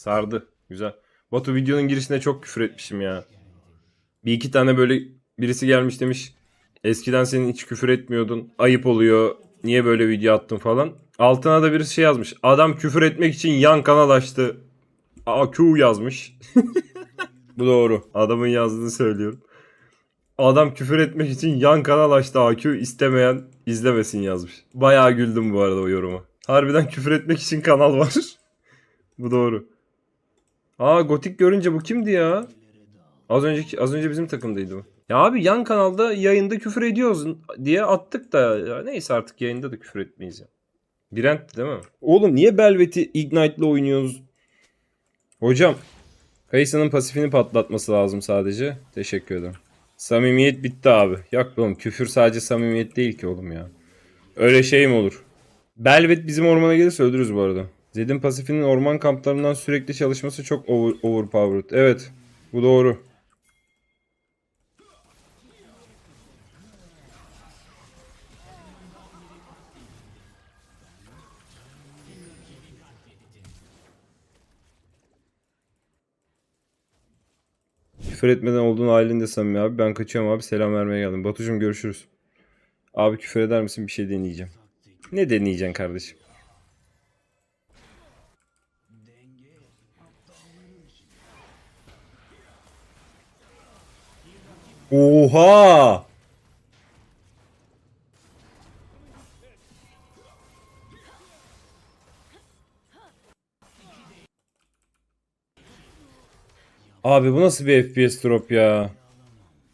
Sardı. Güzel. Batu videonun girişinde çok küfür etmişim ya. Bir iki tane böyle birisi gelmiş demiş. Eskiden senin hiç küfür etmiyordun. Ayıp oluyor. Niye böyle video attın falan. Altına da birisi şey yazmış. Adam küfür etmek için yan kanal açtı. AQ yazmış. Bu doğru. Adamın yazdığını söylüyorum. Adam küfür etmek için yan kanal açtı AQ istemeyen izlemesin yazmış. Bayağı güldüm bu arada o yoruma. Harbiden küfür etmek için kanal var. bu doğru. Aa gotik görünce bu kimdi ya? Az önceki az önce bizim takımdaydı bu. Ya abi yan kanalda yayında küfür ediyoruz diye attık da ya neyse artık yayında da küfür etmeyiz ya. Brent değil mi? Oğlum niye Belvet'i Ignite'la oynuyoruz? Hocam Kayısı'nın pasifini patlatması lazım sadece. Teşekkür ederim. Samimiyet bitti abi. Yok oğlum küfür sadece samimiyet değil ki oğlum ya. Öyle şey mi olur? Belvet bizim ormana gelirse öldürürüz bu arada. Zed'in pasifinin orman kamplarından sürekli çalışması çok over, overpowered. Evet. Bu doğru. Küfür etmeden olduğun halinde samimi abi. Ben kaçıyorum abi. Selam vermeye geldim. Batucuğum görüşürüz. Abi küfür eder misin? Bir şey deneyeceğim. Ne deneyeceksin kardeşim? Oha! Abi bu nasıl bir FPS drop ya?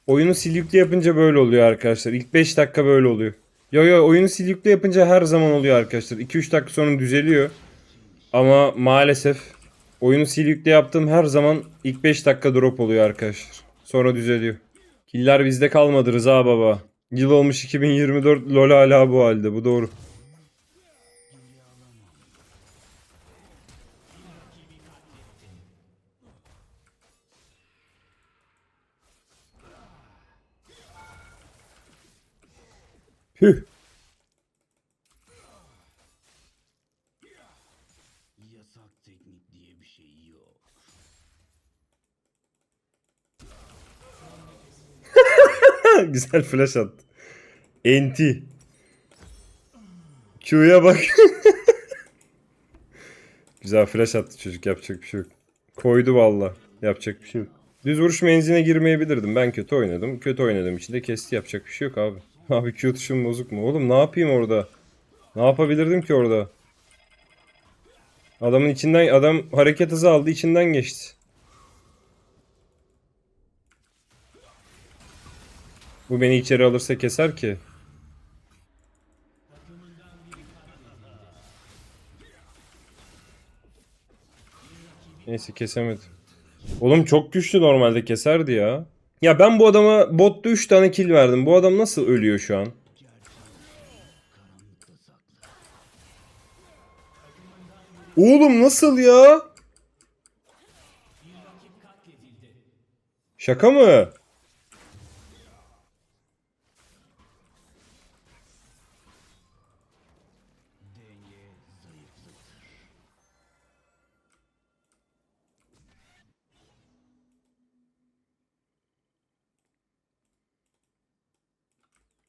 Oyunu sil yükle yapınca böyle oluyor arkadaşlar. İlk 5 dakika böyle oluyor. Yo yo oyunu sil yükle yapınca her zaman oluyor arkadaşlar. 2-3 dakika sonra düzeliyor. Ama maalesef oyunu sil yükle yaptığım her zaman ilk 5 dakika drop oluyor arkadaşlar. Sonra düzeliyor. Killer bizde kalmadı Rıza baba. Yıl olmuş 2024 LoL hala bu halde bu doğru. Hüh. Yasak teknik diye bir şey yok. Güzel flash attı. Enti. Q'ya bak. Güzel flash attı çocuk yapacak bir şey yok. Koydu valla. Yapacak bir şey yok. Düz vuruş menziline girmeyebilirdim. Ben kötü oynadım. Kötü oynadığım için de kesti yapacak bir şey yok abi. Abi Q tuşum bozuk mu? Oğlum ne yapayım orada? Ne yapabilirdim ki orada? Adamın içinden adam hareket hızı aldı içinden geçti. Bu beni içeri alırsa keser ki. Neyse kesemedi. Oğlum çok güçlü normalde keserdi ya. Ya ben bu adama botta 3 tane kill verdim. Bu adam nasıl ölüyor şu an? Oğlum nasıl ya? Şaka mı?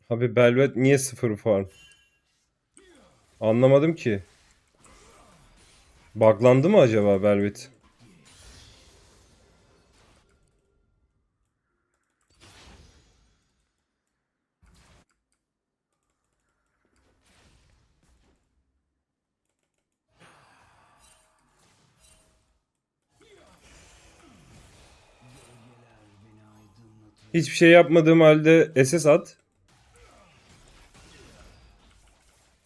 Abi Belvet niye sıfır farm? Anlamadım ki. Buglandı mı acaba Belvet? Hiçbir şey yapmadığım halde SS at.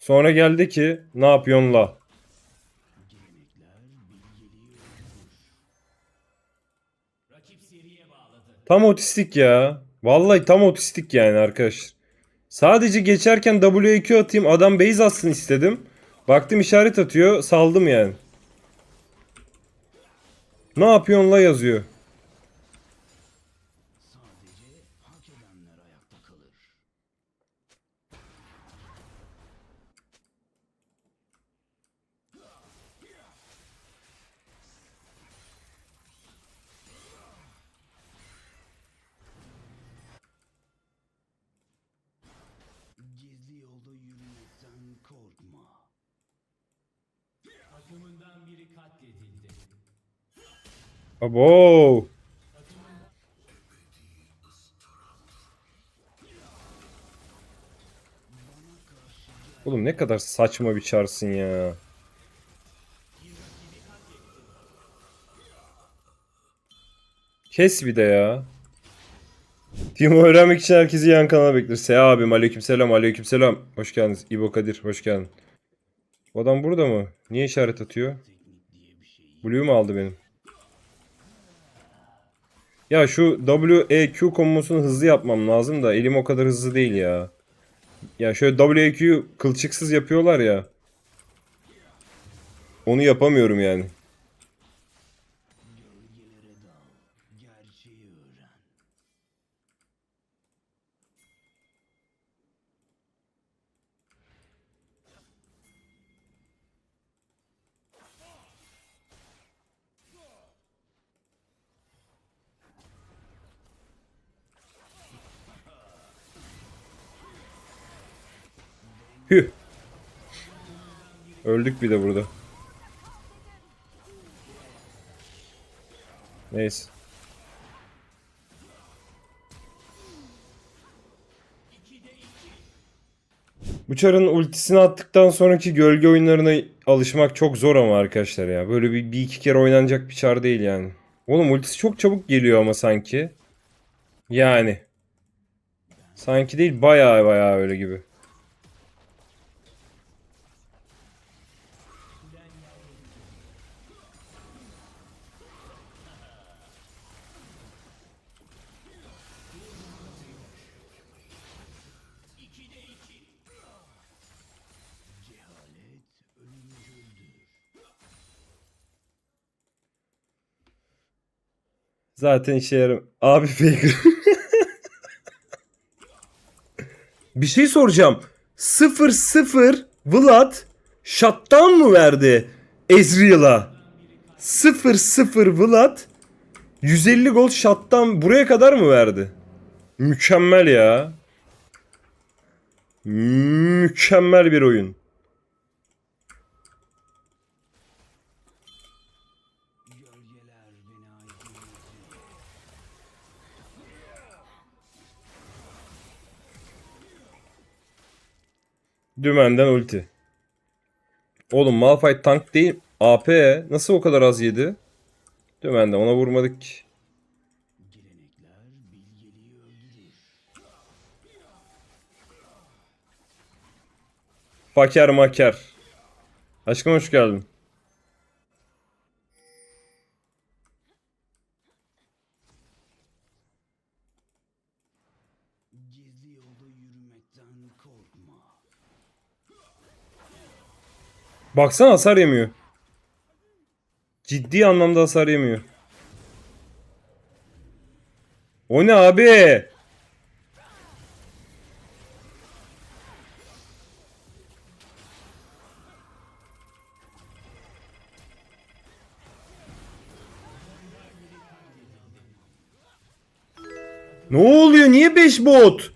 Sonra geldi ki ne yapıyorsun la? Tam otistik ya. Vallahi tam otistik yani arkadaşlar. Sadece geçerken WQ atayım adam base atsın istedim. Baktım işaret atıyor saldım yani. Ne yapıyorsun la yazıyor. Abo. Oğlum ne kadar saçma bir çarsın ya. Kes bir de ya. Timo öğrenmek için herkesi yan kanala bekler. Seha abim aleykümselam aleykümselam. Hoş geldiniz. İbo Kadir hoş geldin. Adam burada mı? Niye işaret atıyor? Blue mu aldı benim? Ya şu W, E, Q kombosunu hızlı yapmam lazım da elim o kadar hızlı değil ya. Ya şöyle W, E, Q kılçıksız yapıyorlar ya. Onu yapamıyorum yani. Öldük bir de burada. Neyse. Bu çarın ultisini attıktan sonraki gölge oyunlarına alışmak çok zor ama arkadaşlar ya. Böyle bir, bir iki kere oynanacak bir çar değil yani. Oğlum ultisi çok çabuk geliyor ama sanki. Yani. Sanki değil bayağı bayağı öyle gibi. Zaten işe yaram. Abi Faker. bir şey soracağım. 0-0 Vlad shutdown mı verdi Ezreal'a? 0-0 Vlad 150 gol shutdown buraya kadar mı verdi? Mükemmel ya. Mükemmel bir oyun. Dümenden ulti. Oğlum Malphite tank değil. AP nasıl o kadar az yedi? Dümenden ona vurmadık ki. Faker maker. Aşkım hoş geldin. Baksana hasar yemiyor. Ciddi anlamda hasar yemiyor. O ne abi? Ne oluyor? Niye 5 bot?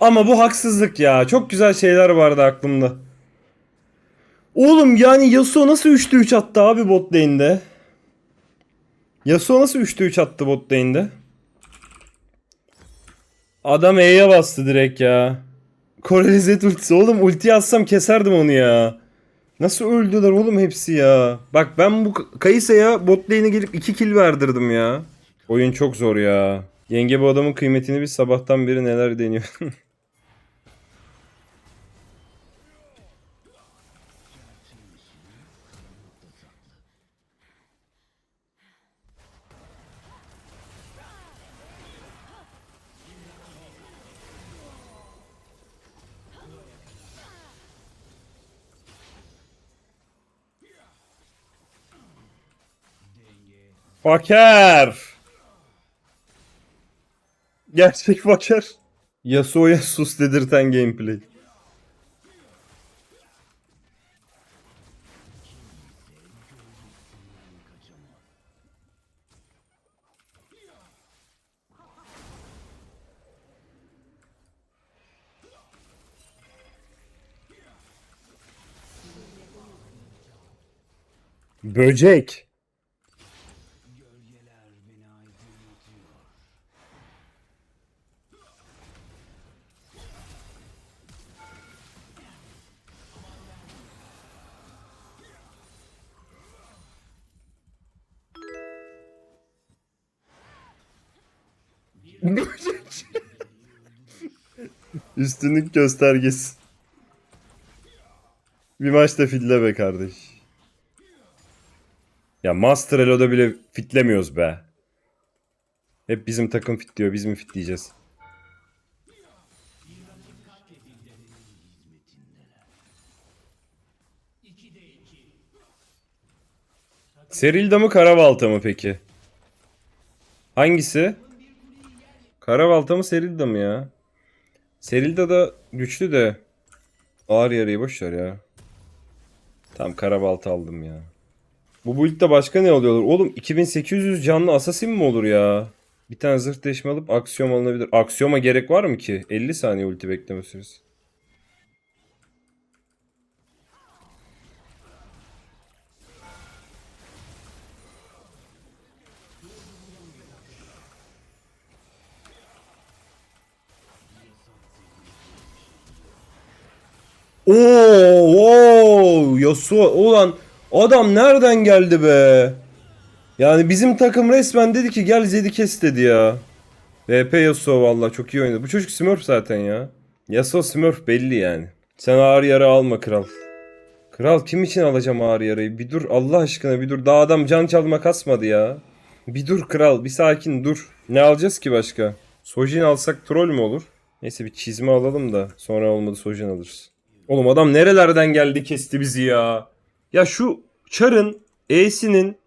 Ama bu haksızlık ya. Çok güzel şeyler vardı aklımda. Oğlum yani Yasuo nasıl 3'te 3 attı abi bot lane'de? Yasuo nasıl 3'te 3 attı bot lane'de? Adam E'ye bastı direkt ya. Koreli Z ultisi. Oğlum ulti atsam keserdim onu ya. Nasıl öldüler oğlum hepsi ya. Bak ben bu Kayısa'ya bot lane'e gelip 2 kill verdirdim ya. Oyun çok zor ya. Yenge bu adamın kıymetini biz sabahtan beri neler deniyor. Faker. Gerçek faker. Yasuo'ya sus dedirten gameplay. Böcek. Üstünlük göstergesi. Bir maçta fitle be kardeş. Ya Master Elo'da bile fitlemiyoruz be. Hep bizim takım fitliyor. Biz mi fitleyeceğiz? Serilda mı Karabalta mı peki? Hangisi? Karabalta mı Serilda mı ya? Serilda da güçlü de ağır yarayı boş ver ya. Tam Karabalta aldım ya. Bu build'de başka ne oluyorlar? Oğlum 2800 canlı assassin mi olur ya? Bir tane zırh değişimi alıp aksiyom alınabilir. Aksiyoma gerek var mı ki? 50 saniye ulti bekleme süresi. Oo, oo, Yasuo ulan adam nereden geldi be? Yani bizim takım resmen dedi ki gel Zed'i kes dedi ya. VP Yasuo valla çok iyi oynadı. Bu çocuk Smurf zaten ya. Yasuo Smurf belli yani. Sen ağır yara alma kral. Kral kim için alacağım ağır yarayı? Bir dur Allah aşkına bir dur. Daha adam can çalma kasmadı ya. Bir dur kral bir sakin dur. Ne alacağız ki başka? Sojin alsak troll mü olur? Neyse bir çizme alalım da sonra olmadı Sojin alırız. Oğlum adam nerelerden geldi kesti bizi ya. Ya şu Char'ın E'sinin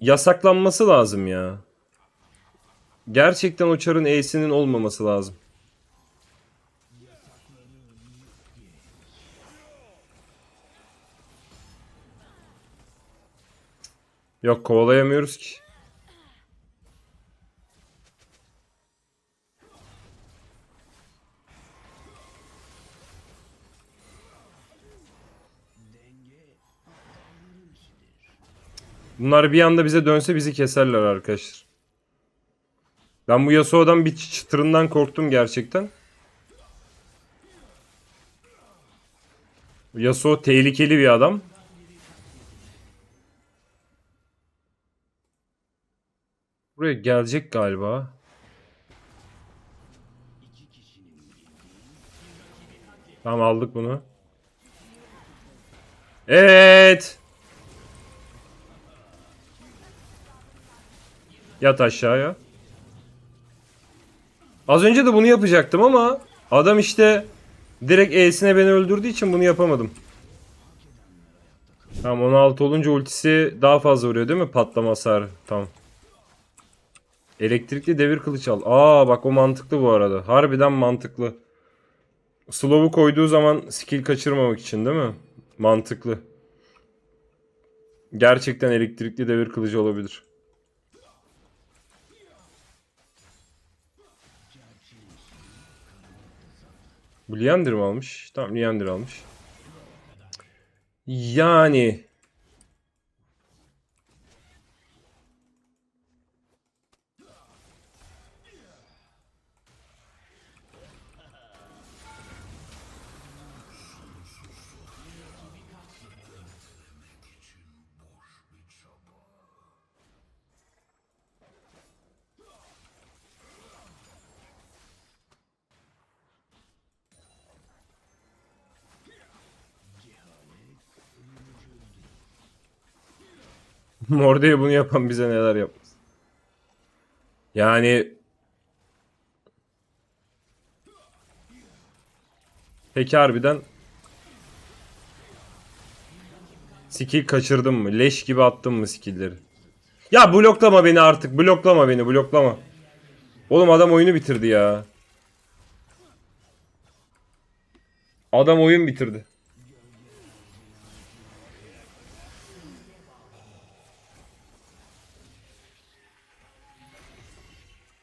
yasaklanması lazım ya. Gerçekten o Char'ın E'sinin olmaması lazım. Yok kovalayamıyoruz ki. Bunlar bir anda bize dönse bizi keserler arkadaşlar. Ben bu Yasuo'dan bir çıtırından korktum gerçekten. Yasuo tehlikeli bir adam. Buraya gelecek galiba. Tamam aldık bunu. Evet. Yat aşağıya. Az önce de bunu yapacaktım ama adam işte direkt E'sine beni öldürdüğü için bunu yapamadım. Tamam 16 olunca ultisi daha fazla vuruyor değil mi? Patlama hasarı. Tamam. Elektrikli devir kılıç al. Aa bak o mantıklı bu arada. Harbiden mantıklı. Slow'u koyduğu zaman skill kaçırmamak için değil mi? Mantıklı. Gerçekten elektrikli devir kılıcı olabilir. Bu mi almış? Tamam Liander almış. Yani Morde'ye bunu yapan bize neler yapmaz. Yani Peki harbiden Skill kaçırdım mı? Leş gibi attım mı skillleri? Ya bloklama beni artık. Bloklama beni. Bloklama. Oğlum adam oyunu bitirdi ya. Adam oyun bitirdi.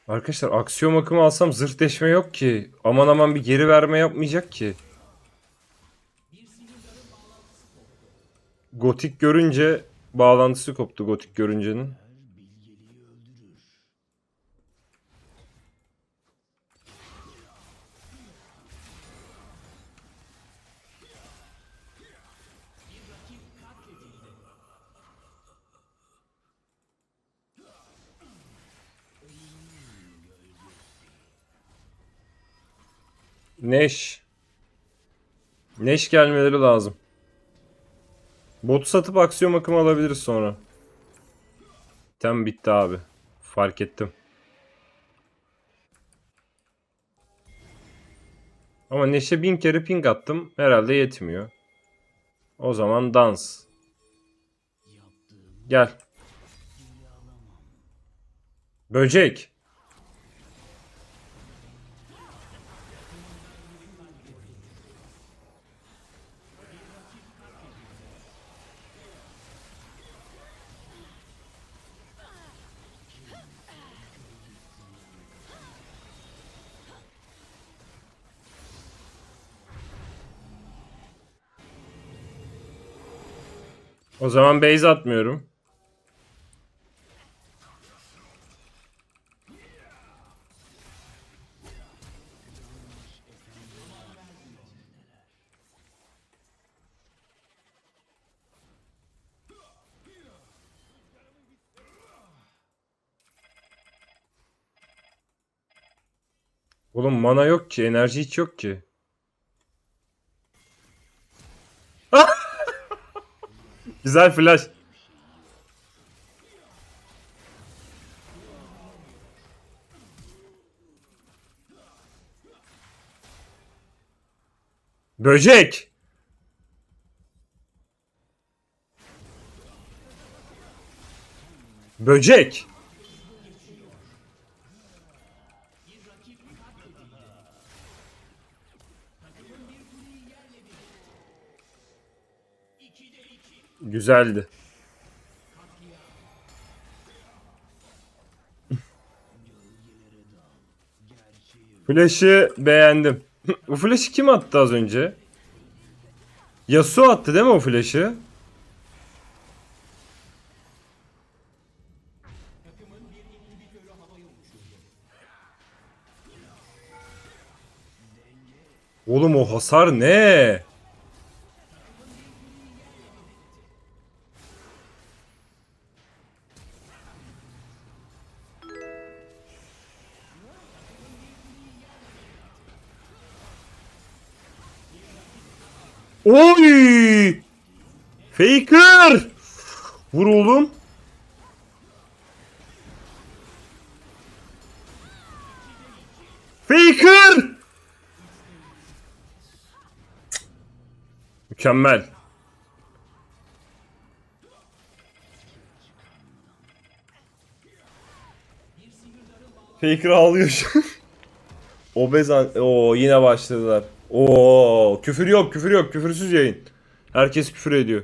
Arkadaşlar aksiyon akımı alsam zırh deşme yok ki. Aman aman bir geri verme yapmayacak ki. Gotik görünce bağlantısı koptu gotik görüncenin. Neş. Neş gelmeleri lazım. Botu satıp aksiyon akımı alabiliriz sonra. Tem bitti abi. Fark ettim. Ama Neş'e bin kere ping attım. Herhalde yetmiyor. O zaman dans. Gel. Böcek. O zaman base atmıyorum. Oğlum mana yok ki, enerji hiç yok ki. Güzel flash. Böcek. Böcek. Güzeldi. Flash'ı beğendim. Bu flash'ı kim attı az önce? Yasuo attı değil mi o flash'ı? Oğlum o hasar ne? Oy! Faker! Vur oğlum. Faker! Mükemmel. Faker ağlıyor şu an. Obezan... Oo yine başladılar. Oo küfür yok küfür yok küfürsüz yayın. Herkes küfür ediyor.